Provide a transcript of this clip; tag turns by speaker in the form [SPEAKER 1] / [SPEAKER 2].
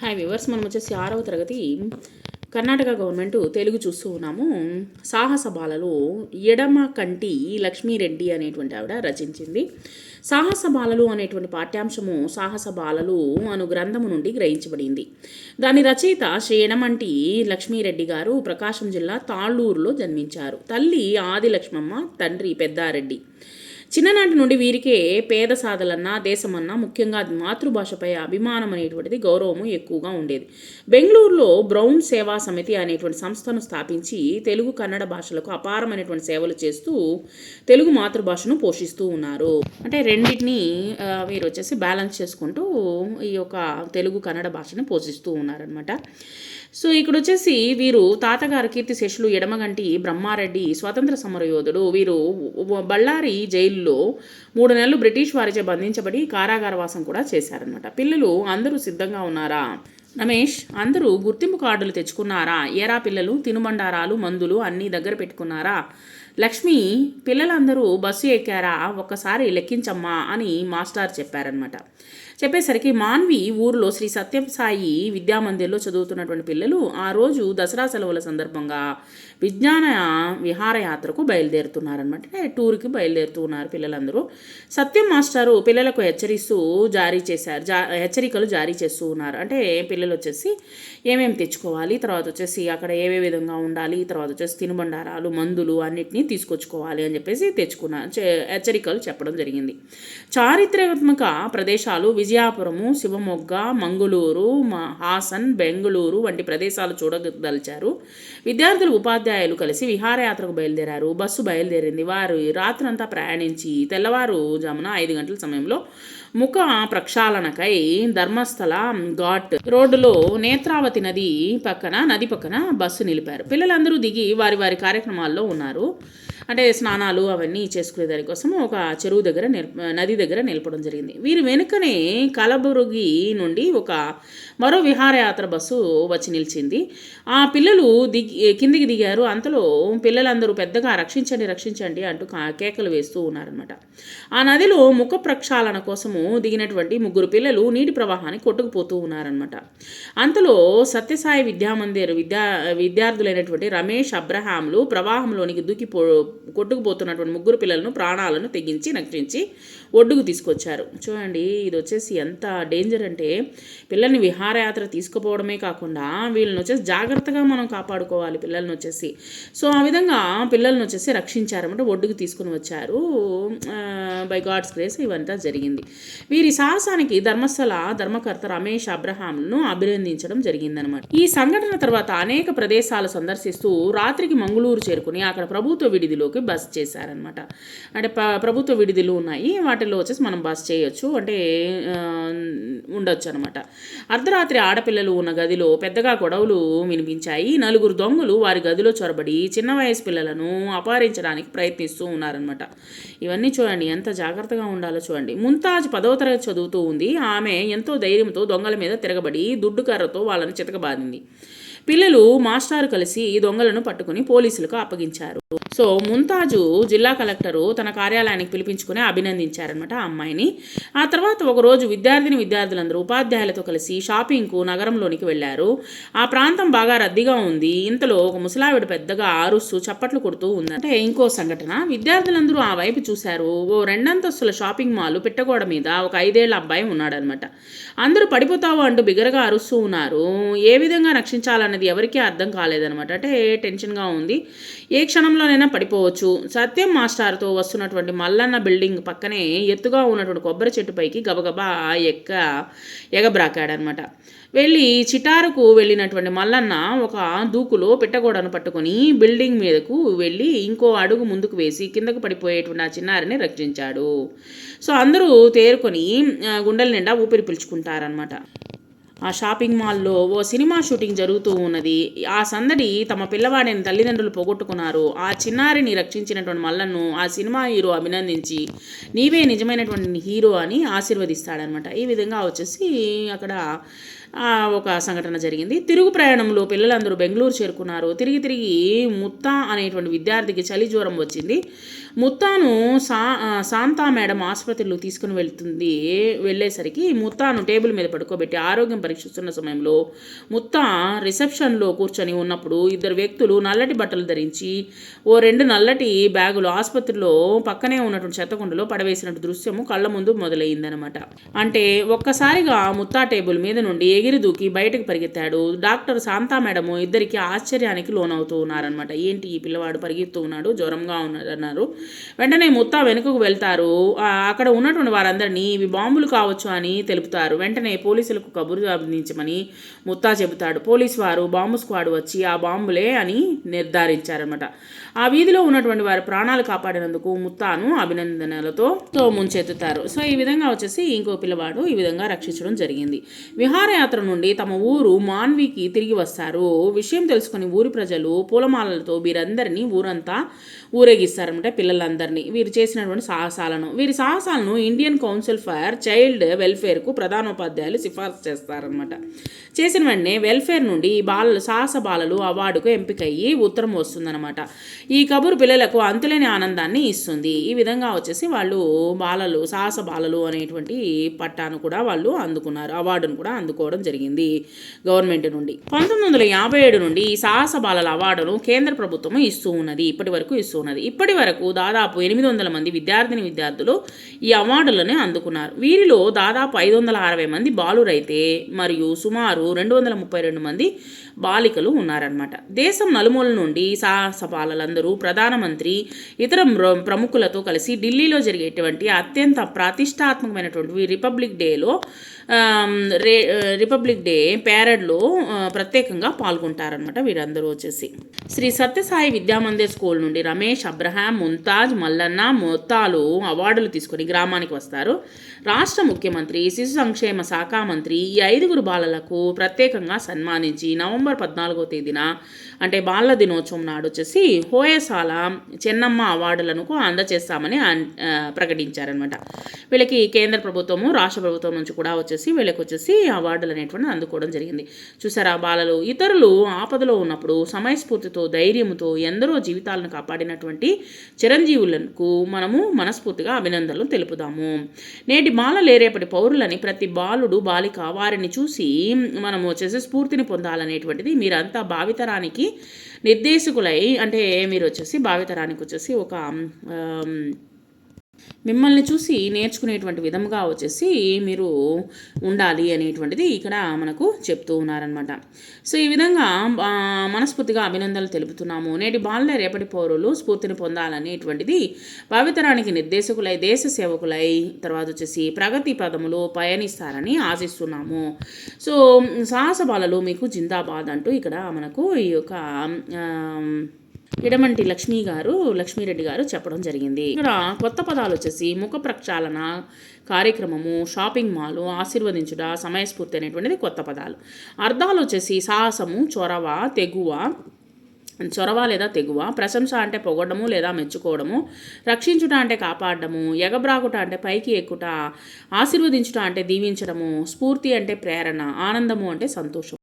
[SPEAKER 1] Hi viewers మనం వచ్చేసి ఆరవ తరగతి కర్ణాటక గవర్నమెంట్ తెలుగు చూస్తూ ఉన్నాము. సాహస బాలలు ఎడమ కంటి లక్ష్మీరెడ్డి అనేటువంటి ఆవిడ రచించింది. సాహస బాలలు అనేటువంటి పాఠ్యాంశము సాహస బాలలు అను గ్రంథము నుండి గ్రహించబడింది. దాని రచయిత శ్రీ ఎడమంటి లక్ష్మీరెడ్డి గారు ప్రకాశం జిల్లా తాళ్ళూరులో జన్మించారు. తల్లి ఆది లక్ష్మమ్మ తండ్రి పెద్దారెడ్డి. చిన్ననాటి నుండి వీరికే పేద సాధలన్నా దేశమన్నా ముఖ్యంగా మాతృభాషపై అభిమానం అనేటువంటిది గౌరవము ఎక్కువగా ఉండేది. బెంగళూరులో బ్రౌన్ సేవా సమితి అనేటువంటి సంస్థను స్థాపించి తెలుగు కన్నడ భాషలకు అపారమైనటువంటి సేవలు చేస్తూ తెలుగు మాతృభాషను పోషిస్తూ ఉన్నారు. అంటే రెండింటిని వీరు వచ్చేసి బ్యాలెన్స్ చేసుకుంటూ ఈ యొక్క తెలుగు కన్నడ భాషను పోషిస్తూ ఉన్నారనమాట సో ఇక్కడ వచ్చేసి వీరు తాతగారు కీర్తి శేషులు ఎడమగంటి బ్రహ్మారెడ్డి స్వతంత్ర సమరయోధుడు. వీరు బళ్ళారి జైలులో మూడు నెలలు బ్రిటిష్ వారిచే బంధించబడి కారాగార వాసం కూడా చేశారనమాట పిల్లలు అందరూ సిద్ధంగా ఉన్నారా? రమేష్ అందరూ గుర్తింపు కార్డులు తెచ్చుకున్నారా? ఏరా పిల్లలు తినుబండారాలు మందులు అన్నీ దగ్గర పెట్టుకున్నారా? లక్ష్మి పిల్లలందరూ బస్సు ఎక్కారా? ఒక్కసారి లెక్కించమ్మా అని మాస్టర్ చెప్పారనమాట చెప్పేసరికి మాన్వి ఊరిలో శ్రీ సత్యం సాయి విద్యామందిర్లో చదువుతున్నటువంటి పిల్లలు ఆ రోజు దసరా సెలవుల సందర్భంగా విజ్ఞాన విహారయాత్రకు బయలుదేరుతున్నారనమాట టూర్కి బయలుదేరుతూ ఉన్నారు పిల్లలందరూ. సత్యం మాస్టారు పిల్లలకు హెచ్చరిస్తూ జారీ చేశారు. జా హెచ్చరికలు జారీ చేస్తూ ఉన్నారు. అంటే పిల్లలు వచ్చేసి ఏమేమి తెచ్చుకోవాలి తర్వాత వచ్చేసి అక్కడ ఏవే విధంగా ఉండాలి తర్వాత వచ్చేసి తినుబండారాలు మందులు అన్నిటినీ తీసుకొచ్చుకోవాలి అని చెప్పేసి తెచ్చుకున్నారు చే- హెచ్చరికలు చెప్పడం జరిగింది. చారిత్రాత్మక ప్రదేశాలు విజయాపురము శివమొగ్గ మంగళూరు హాసన్ బెంగళూరు వంటి ప్రదేశాలు చూడదలిచారు విద్యార్థులు ఉపాధి ఉపాధ్యాయులు కలిసి విహారయాత్రకు బయలుదేరారు. బస్సు బయలుదేరింది. వారు రాత్రంతా ప్రయాణించి తెల్లవారు జామున ఐదు గంటల సమయంలో ముఖ ప్రక్షాళనకై ధర్మస్థల ఘాట్ రోడ్డులో నేత్రావతి నది పక్కన నది పక్కన బస్సు నిలిపారు. పిల్లలందరూ దిగి వారి వారి కార్యక్రమాల్లో ఉన్నారు. అంటే స్నానాలు అవన్నీ చేసుకునే దానికోసం ఒక చెరువు దగ్గర నిల్ నది దగ్గర నిలపడం జరిగింది. వీరి వెనుకనే కలబురుగి నుండి ఒక మరో విహారయాత్ర బస్సు వచ్చి నిలిచింది. ఆ పిల్లలు దిగి కిందికి దిగారు. అంతలో పిల్లలందరూ పెద్దగా రక్షించండి రక్షించండి అంటూ కేకలు వేస్తూ ఉన్నారనమాట ఆ నదిలో ముఖ ప్రక్షాళన కోసము దిగినటువంటి ముగ్గురు పిల్లలు నీటి ప్రవాహాన్ని కొట్టుకుపోతూ ఉన్నారనమాట అంతలో సత్యసాయి విద్యామందిర్ విద్యా విద్యార్థులైనటువంటి రమేష్ అబ్రహాంలు ప్రవాహంలోనికి దూకి పో కొట్టుకుపోతున్నటువంటి ముగ్గురు పిల్లలను ప్రాణాలను తెగించి రక్షించి ఒడ్డుకు తీసుకొచ్చారు. చూడండి ఇది వచ్చేసి ఎంత డేంజర్ అంటే పిల్లల్ని విహారయాత్ర తీసుకుపోవడమే కాకుండా వీళ్ళని వచ్చేసి జాగ్రత్తగా మనం కాపాడుకోవాలి పిల్లల్ని వచ్చేసి. సో ఆ విధంగా పిల్లల్ని వచ్చేసి రక్షించారన్నమాట ఒడ్డుకు తీసుకుని వచ్చారు. బై గాడ్స్ గ్రేస్ ఇవంతా జరిగింది. వీరి సాహసానికి ధర్మస్థల ధర్మకర్త రమేష్ అబ్రహాంను అభినందించడం జరిగిందనమాట. ఈ సంఘటన తర్వాత అనేక ప్రదేశాలు సందర్శిస్తూ రాత్రికి మంగళూరు చేరుకుని అక్కడ ప్రభుత్వ విడిదిలోకి బస్ చేశారనమాట అంటే ప- ప్రభుత్వ విడుదలు ఉన్నాయి. వాటిలో వచ్చేసి మనం బస్ చేయొచ్చు. అంటే ఉండొచ్చు అనమాట అర్ధరాత్రి ఆడపిల్లలు ఉన్న గదిలో పెద్దగా గొడవలు వినిపించాయి. నలుగురు దొంగలు వారి గదిలో చొరబడి చిన్న వయసు పిల్లలను అపహరించడానికి ప్రయత్నిస్తూ ఉన్నారనమాట ఇవన్నీ చూడండి ఎంత జాగ్రత్తగా ఉండాలో చూడండి. ముంతాజ్ పదవ తరగతి చదువుతూ ఉంది. ఆమె ఎంతో ధైర్యంతో దొంగల మీద తిరగబడి దుడ్డు కర్రతో వాళ్ళని చితకబాదింది. పిల్లలు మాస్టారు కలిసి దొంగలను పట్టుకుని పోలీసులకు అప్పగించారు. సో ముంతాజు జిల్లా కలెక్టరు తన కార్యాలయానికి పిలిపించుకుని అభినందించారనమాట ఆ అమ్మాయిని. ఆ తర్వాత ఒకరోజు విద్యార్థిని విద్యార్థులందరూ ఉపాధ్యాయులతో కలిసి షాపింగ్కు నగరంలోనికి వెళ్ళారు. ఆ ప్రాంతం బాగా రద్దీగా ఉంది. ఇంతలో ఒక ముసలావిడ పెద్దగా ఆరుస్తూ చప్పట్లు కొడుతూ ఉంది. అంటే ఇంకో సంఘటన. విద్యార్థులందరూ ఆ వైపు చూశారు. ఓ రెండంతస్తుల షాపింగ్ మాల్ పిట్టగోడ మీద ఒక ఐదేళ్ళ అబ్బాయి ఉన్నాడనమాట అందరూ పడిపోతావు అంటూ బిగరగా అరుస్తూ ఉన్నారు. ఏ విధంగా రక్షించాలన్నది ఎవరికీ అర్థం కాలేదనమాట అంటే టెన్షన్గా ఉంది. ఏ క్షణంలోనైనా పడిపోవచ్చు. సత్యం మాస్టార్తో వస్తున్నటువంటి మల్లన్న బిల్డింగ్ పక్కనే ఎత్తుగా ఉన్నటువంటి కొబ్బరి చెట్టు పైకి గబగబా ఎక్క ఎగబ్రాకాడనమాట. వెళ్ళి చిటారుకు వెళ్ళినటువంటి మల్లన్న ఒక దూకులో పెట్టగోడను పట్టుకొని బిల్డింగ్ మీదకు వెళ్ళి ఇంకో అడుగు ముందుకు వేసి కిందకు పడిపోయేటువంటి ఆ చిన్నారిని రక్షించాడు. సో అందరూ తేరుకొని గుండెల నిండా ఊపిరి పీల్చుకుంటారనమాట. ఆ షాపింగ్ మాల్లో ఓ సినిమా షూటింగ్ జరుగుతూ ఉన్నది. ఆ సందడి తమ పిల్లవాడిని తల్లిదండ్రులు పోగొట్టుకున్నారు. ఆ చిన్నారిని రక్షించినటువంటి మల్లన్ను ఆ సినిమా హీరో అభినందించి నీవే నిజమైనటువంటి హీరో అని ఆశీర్వదిస్తాడనమాట ఈ విధంగా వచ్చేసి అక్కడ ఒక సంఘటన జరిగింది. తిరుగు ప్రయాణంలో పిల్లలందరూ బెంగళూరు చేరుకున్నారు. తిరిగి తిరిగి ముత్తా అనేటువంటి విద్యార్థికి చలి జ్వరం వచ్చింది. ముత్తాను సా శాంతా మేడం ఆసుపత్రిలో తీసుకుని వెళ్తుంది వెళ్ళేసరికి ముత్తాను టేబుల్ మీద పడుకోబెట్టి ఆరోగ్యం పరీక్షిస్తున్న సమయంలో ముత్తా రిసెప్షన్లో కూర్చొని ఉన్నప్పుడు ఇద్దరు వ్యక్తులు నల్లటి బట్టలు ధరించి ఓ రెండు నల్లటి బ్యాగులు ఆసుపత్రిలో పక్కనే ఉన్నటువంటి చెత్తకుండలో పడవేసినట్టు దృశ్యము కళ్ళ ముందు మొదలైందనమాట అంటే ఒక్కసారిగా ముత్తా టేబుల్ మీద నుండి ఎగిరి దూకి బయటకు పరిగెత్తాడు. డాక్టర్ శాంతా మేడము ఇద్దరికి ఆశ్చర్యానికి లోనవుతూ ఉన్నారనమాట ఏంటి ఈ పిల్లవాడు పరిగెత్తూ ఉన్నాడు? జ్వరంగా ఉన్నాడన్నారు. వెంటనే ముత్తా వెనుకకు వెళ్తారు. అక్కడ ఉన్నటువంటి వారందరినీ ఇవి బాంబులు కావచ్చు అని తెలుపుతారు. వెంటనే పోలీసులకు కబురు అందించమని ముత్తా చెబుతాడు. పోలీసు వారు బాంబు స్క్వాడ్ వచ్చి ఆ బాంబులే అని నిర్ధారించారనమాట ఆ వీధిలో ఉన్నటువంటి వారి ప్రాణాలు కాపాడినందుకు ముత్తాను అభినందనలతో తో ముంచెత్తుతారు. సో ఈ విధంగా వచ్చేసి ఇంకో పిల్లవాడు ఈ విధంగా రక్షించడం జరిగింది. విహారయాత్ర నుండి తమ ఊరు మాన్వికి తిరిగి వస్తారు. విషయం తెలుసుకుని ఊరి ప్రజలు పూలమాలలతో వీరందరినీ ఊరంతా ఊరేగిస్తారనమాట పిల్లలందరినీ. వీరు చేసినటువంటి సాహసాలను. వీరి సాహసాలను ఇండియన్ కౌన్సిల్ ఫర్ చైల్డ్ వెల్ఫేర్కు ప్రధానోపాధ్యాయులు సిఫార్సు చేస్తారనమాట చేసిన వెంటనే వెల్ఫేర్ నుండి ఈ బాలలు సాహస బాలలు అవార్డుకు ఎంపికయ్యి ఉత్తరం వస్తుందన్నమాట. ఈ కబురు పిల్లలకు అంతులేని ఆనందాన్ని ఇస్తుంది. ఈ విధంగా వచ్చేసి వాళ్ళు బాలలు సాహస బాలలు అనేటువంటి పట్టాను కూడా వాళ్ళు అందుకున్నారు. అవార్డును కూడా అందుకోవడం జరిగింది గవర్నమెంట్ నుండి. పంతొమ్మిది వందల యాభై ఏడు నుండి ఈ సాహస బాలల అవార్డును కేంద్ర ప్రభుత్వం ఇస్తూ ఉన్నది. ఇప్పటి వరకు ఇస్తూ ఉన్నది. ఇప్పటి వరకు దాదాపు ఎనిమిది వందల మంది విద్యార్థిని విద్యార్థులు ఈ అవార్డులను అందుకున్నారు. వీరిలో దాదాపు ఐదు వందల అరవై మంది బాలురైతే మరియు సుమారు రెండు వందల ముప్పై రెండు మంది బాలికలు ఉన్నారనమాట దేశం నలుమూల నుండి సాహస బాలలందరూ ప్రధానమంత్రి ఇతర ప్రముఖులతో కలిసి ఢిల్లీలో జరిగేటువంటి అత్యంత ప్రతిష్టాత్మకమైనటువంటి రిపబ్లిక్ డేలో రే రిపబ్లిక్ డే ప్యారెడ్లో ప్రత్యేకంగా పాల్గొంటారనమాట వీరందరూ వచ్చేసి. శ్రీ సత్యసాయి విద్యామందిర్ స్కూల్ నుండి రమేష్ అబ్రహాం ముంతాజ్ మల్లన్న మొత్తాలు అవార్డులు తీసుకొని గ్రామానికి వస్తారు. రాష్ట్ర ముఖ్యమంత్రి శిశు సంక్షేమ శాఖ మంత్రి ఈ ఐదుగురు బాలలకు ప్రత్యేకంగా సన్మానించి నవంబర్ పద్నాలుగో తేదీన అంటే బాలల దినోత్సవం నాడు వచ్చేసి హోయసాల చెన్నమ్మ అవార్డులను అందజేస్తామని ప్రకటించారనమాట వీళ్ళకి కేంద్ర ప్రభుత్వము రాష్ట్ర ప్రభుత్వం నుంచి కూడా వచ్చేసి వీళ్ళకి వచ్చేసి అవార్డులు అనేటువంటి అందుకోవడం జరిగింది. చూసారా బాలలు ఇతరులు ఆపదలో ఉన్నప్పుడు సమయస్ఫూర్తితో ధైర్యంతో ఎందరో జీవితాలను కాపాడిన కాపాడినటువంటి చిరంజీవులకు మనము మనస్ఫూర్తిగా అభినందనలు తెలుపుదాము. నేటి బాలలే రేపటి పౌరులని ప్రతి బాలుడు బాలిక వారిని చూసి మనము వచ్చేసి స్ఫూర్తిని పొందాలనేటువంటిది మీరంతా భావితరానికి నిర్దేశకులై అంటే మీరు వచ్చేసి భావితరానికి వచ్చేసి ఒక మిమ్మల్ని చూసి నేర్చుకునేటువంటి విధంగా వచ్చేసి మీరు ఉండాలి అనేటువంటిది ఇక్కడ మనకు చెప్తూ ఉన్నారనమాట సో ఈ విధంగా మనస్ఫూర్తిగా అభినందనలు తెలుపుతున్నాము. నేటి బాలలే రేపటి పౌరులు స్ఫూర్తిని పొందాలనేటువంటిది భావితరానికి నిర్దేశకులై దేశ సేవకులై తర్వాత వచ్చేసి ప్రగతి పదములు పయనిస్తారని ఆశిస్తున్నాము. సో సాహస బాలలు మీకు జిందాబాద్ అంటూ ఇక్కడ మనకు ఈ యొక్క ఆ, ఇడమంటి లక్ష్మి గారు లక్ష్మీరెడ్డి గారు చెప్పడం జరిగింది. ఇక్కడ కొత్త పదాలు వచ్చేసి ముఖ ప్రక్షాళన కార్యక్రమము షాపింగ్ మాల్ ఆశీర్వదించుట సమయస్ఫూర్తి అనేటువంటిది కొత్త పదాలు. అర్థాలు వచ్చేసి సాహసము చొరవ తెగువ చొరవ లేదా తెగువ ప్రశంస అంటే పొగడము లేదా మెచ్చుకోవడము రక్షించుట అంటే కాపాడడము ఎగబ్రాకుట అంటే పైకి ఎక్కుట ఆశీర్వదించుట అంటే దీవించడము స్ఫూర్తి అంటే ప్రేరణ ఆనందము అంటే సంతోషం